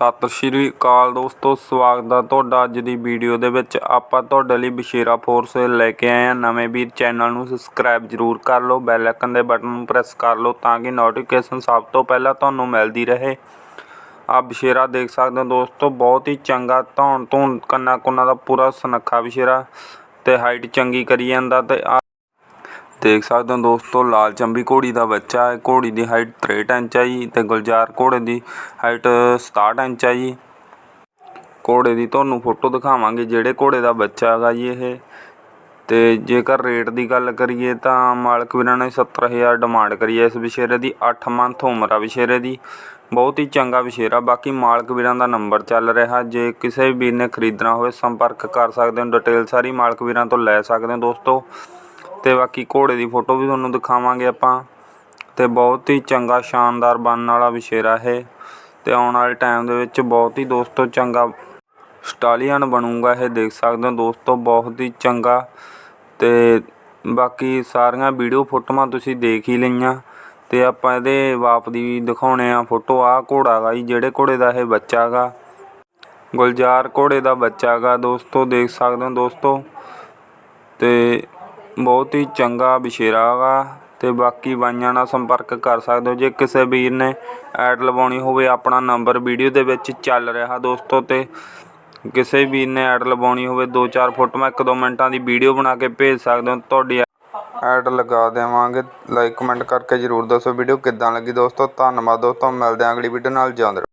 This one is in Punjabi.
ਸਤਿ ਸ਼੍ਰੀ ਅਕਾਲ ਦੋਸਤੋ, ਸਵਾਗਤ ਹੈ ਤੁਹਾਡਾ ਅੱਜ ਦੀ ਵੀਡੀਓ ਦੇ ਵਿੱਚ। ਆਪਾਂ ਤੁਹਾਡੇ ਲਈ ਬਸ਼ੀਰਾ ਫੋਰਸ ਲੈ ਕੇ ਆਏ ਹਾਂ। ਨਵੇਂ ਵੀਰ ਚੈਨਲ ਨੂੰ ਸਬਸਕ੍ਰਾਈਬ ਜਰੂਰ ਕਰ ਲਓ ਬੈਲ ਆਈਕਨ ਦੇ ਬਟਨ ਨੂੰ ਪ੍ਰੈਸ ਕਰ ਲਓ ਤਾਂ ਕਿ ਨੋਟੀਫਿਕੇਸ਼ਨ ਸਭ ਤੋਂ ਪਹਿਲਾਂ ਤੁਹਾਨੂੰ ਮਿਲਦੀ ਰਹੇ। ਆ ਬਸ਼ੀਰਾ ਦੇਖ ਸਕਦੇ ਹੋ ਦੋਸਤੋ, ਬਹੁਤ ਹੀ ਚੰਗਾ ਧੌਣ ਧੂਣ ਕੰਨਾ ਕੁੰਨਾ ਦਾ ਪੂਰਾ ਸੁਨੱਖਾ ਬਸ਼ੀਰਾ ਤੇ ਹਾਈਟ ਚੰਗੀ ਕਰੀ ਜਾਂਦਾ ਤੇ ਆ ਦੇਖ ਸਕਦੇ ਹੋ ਦੋਸਤੋ, ਲਾਲ ਚੰਬੀ ਘੋੜੀ ਦਾ ਬੱਚਾ ਹੈ। ਘੋੜੀ ਦੀ ਹਾਈਟ 63 ਇੰਚ ਹੈ ਜੀ ਤੇ ਗੁਲਜ਼ਾਰ ਘੋੜੇ ਦੀ ਹਾਈਟ 67 ਇੰਚ ਹੈ ਜੀ। ਘੋੜੇ ਦੀ ਤੁਹਾਨੂੰ ਫੋਟੋ ਦਿਖਾਵਾਂਗੇ ਜਿਹੜੇ ਘੋੜੇ ਦਾ ਬੱਚਾ ਹੈਗਾ ਜੀ ਇਹ। ਤੇ ਜੇਕਰ ਰੇਟ ਦੀ ਗੱਲ ਕਰੀਏ ਤਾਂ ਮਾਲਕ ਵੀਰਾਂ ਨੇ 70000 ਡਿਮਾਂਡ ਕਰੀ ਹੈ ਇਸ ਵਿਸ਼ੇਰੇ ਦੀ। 8 ਮੰਥ ਉਮਰ ਆ ਵਿਸ਼ੇਰੇ ਦੀ। ਬਹੁਤ ਹੀ ਚੰਗਾ ਵਿਸ਼ੇਰਾ। ਬਾਕੀ ਮਾਲਕ ਵੀਰਾਂ ਦਾ ਨੰਬਰ ਚੱਲ ਰਿਹਾ। ਜੇ ਕਿਸੇ ਵੀ ਵੀਰ ਨੇ ਖਰੀਦਣਾ ਹੋਵੇ ਸੰਪਰਕ ਕਰ ਸਕਦੇ ਹੋ। ਡਿਟੇਲ ਸਾਰੀ ਮਾਲਕ ਵੀਰਾਂ ਤੋਂ ਲੈ ਸਕਦੇ ਹੋ ਦੋਸਤੋ। ਤੇ ਬਾਕੀ ਘੋੜੇ ਦੀ ਫੋਟੋ ਵੀ ਤੁਹਾਨੂੰ ਦਿਖਾਵਾਂਗੇ ਆਪਾਂ। ਤੇ ਬਹੁਤ ਹੀ ਚੰਗਾ, ਸ਼ਾਨਦਾਰ ਬਣਨ ਵਾਲਾ ਵਿਸ਼ੇਰਾ ਇਹ। ਤੇ ਆਉਣ ਵਾਲੇ ਟਾਈਮ ਦੇ ਵਿੱਚ ਬਹੁਤ ਹੀ ਦੋਸਤੋ ਚੰਗਾ ਸਟਾਲੀਅਨ ਬਣੂਗਾ ਇਹ, ਦੇਖ ਸਕਦੇ ਹੋ ਦੋਸਤੋ, ਬਹੁਤ ਹੀ ਚੰਗਾ। ਤੇ ਬਾਕੀ ਸਾਰੀਆਂ ਵੀਡੀਓ ਫੋਟੋਆਂ ਤੁਸੀਂ ਦੇਖ ਹੀ ਲਈਆਂ। ਤੇ ਆਪਾਂ ਇਹਦੇ ਬਾਪ ਦੀ ਦਿਖਾਉਣੇ ਆ ਫੋਟੋ। ਆਹ ਘੋੜਾ ਗਾ ਜੀ, ਜਿਹੜੇ ਘੋੜੇ ਦਾ ਇਹ ਬੱਚਾ ਗਾ। ਗੁਲਜ਼ਾਰ ਘੋੜੇ ਦਾ ਬੱਚਾ ਗਾ ਦੋਸਤੋ, ਦੇਖ ਸਕਦੇ ਹੋ ਦੋਸਤੋ। ਤੇ ਬਹੁਤ ਹੀ ਚੰਗਾ ਵਿਸ਼ੇਰਾ ਗਾ ਅਤੇ ਬਾਕੀ ਬਾਈਆਂ ਨਾਲ ਸੰਪਰਕ ਕਰ ਸਕਦੇ ਹੋ। ਜੇ ਕਿਸੇ ਵੀਰ ਨੇ ਐਡ ਲਵਾਉਣੀ ਹੋਵੇ, ਆਪਣਾ ਨੰਬਰ ਵੀਡੀਓ ਦੇ ਵਿੱਚ ਚੱਲ ਰਿਹਾ ਦੋਸਤੋ ਅਤੇ ਕਿਸੇ ਵੀਰ ਨੇ ਐਡ ਲਵਾਉਣੀ ਹੋਵੇ 2-4 ਫੋਟੋਆਂ 1-2 ਮਿੰਟਾਂ ਦੀ ਵੀਡੀਓ ਬਣਾ ਕੇ ਭੇਜ ਸਕਦੇ ਹੋ ਤੁਹਾਡੀ ਐਡ ਲਗਾ ਦੇਵਾਂਗੇ। ਲਾਈਕ, ਕਮੈਂਟ ਕਰਕੇ ਜਰੂਰ ਦੱਸੋ ਵੀਡੀਓ ਕਿੱਦਾਂ ਲੱਗੀ ਦੋਸਤੋ। ਧੰਨਵਾਦ ਦੋਸਤੋ, ਮਿਲਦੇ ਹਾਂ ਅਗਲੀ ਵੀਡੀਓ ਨਾਲ ਜਾਂਦੇ ਰਹੋ